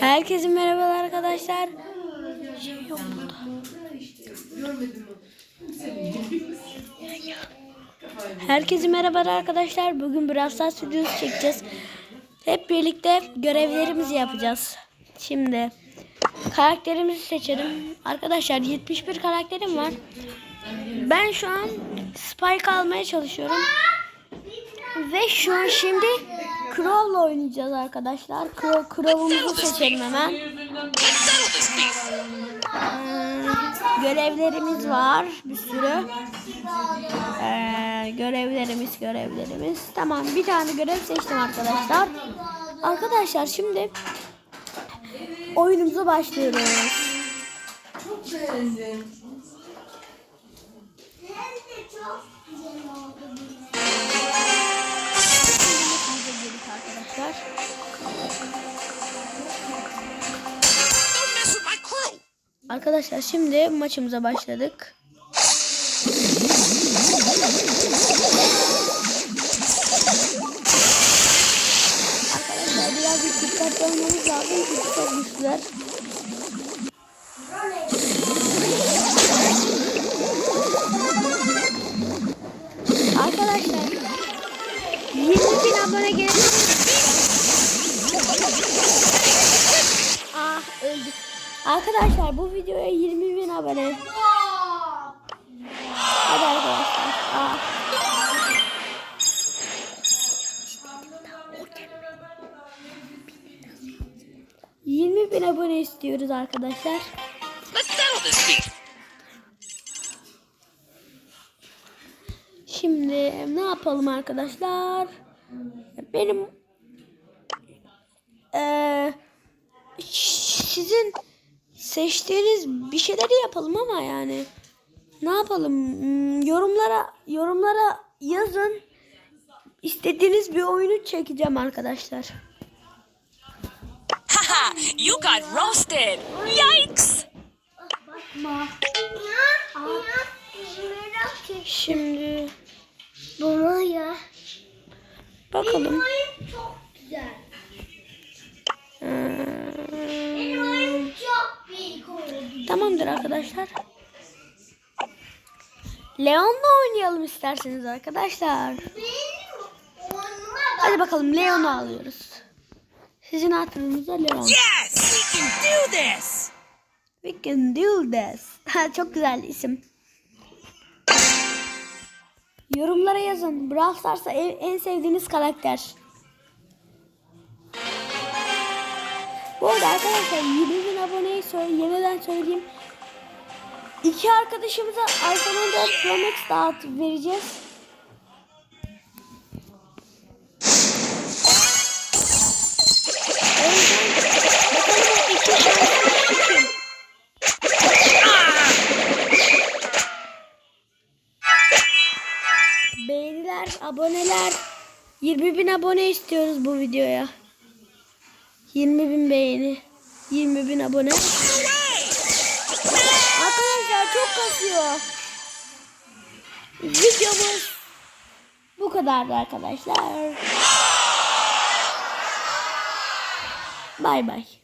Herkese merhabalar arkadaşlar. Herkese merhabalar arkadaşlar. Bugün biraz Stars videosu çekeceğiz. Hep birlikte görevlerimizi yapacağız. Şimdi karakterimizi seçelim. Arkadaşlar 71 karakterim var. Ben şu an Spike almaya çalışıyorum. Ve şu an şimdi Crow'la oynayacağız arkadaşlar. Crow, Crow'umuzu seçelim hemen. Ee, görevlerimiz var bir sürü. Ee, görevlerimiz görevlerimiz. Tamam bir tane görev seçtim arkadaşlar. Arkadaşlar şimdi oyunumuza başlıyoruz. Çok beğendim. Maçımıza Arkadaşlar şimdi maçımıza başladık. Arkadaşlar birazcık dikkatli olmamız lazım çünkü çok güçlüler. Arkadaşlar 20 bin abone gelin. Arkadaşlar bu videoya 20 bin abone. Hadi arkadaşlar. Ah. Yirmi bin abone istiyoruz arkadaşlar. Şimdi ne yapalım arkadaşlar? Benim eee, sizin seçtiğiniz bir şeyleri yapalım ama yani ne yapalım? Hmm, Yorumlara yorumlara yazın. İstediğiniz bir oyunu çekeceğim arkadaşlar. Haha, you got roasted. Yikes. Şimdi Bana ya. bakalım. Tamamdır arkadaşlar. Leon'la oynayalım isterseniz arkadaşlar. Hadi bakalım Leon'u alıyoruz. Sizin hatırınıza Leon. Yes, we can do this. We can do this. Çok güzel isim. Yorumlara yazın. Brawl Stars'ta en, en sevdiğiniz karakter. Bu arada arkadaşlar 20 bin aboneyi söyle, yeniden söyleyeyim. İki arkadaşımıza iPhone 14 Pro Max dağıt vereceğiz. Beğeniler, aboneler. 20 bin abone istiyoruz bu videoya. 20 bin beğeni. 20 bin abone. Arkadaşlar çok kasıyor. Videomuz bu kadardı arkadaşlar. Bay bay.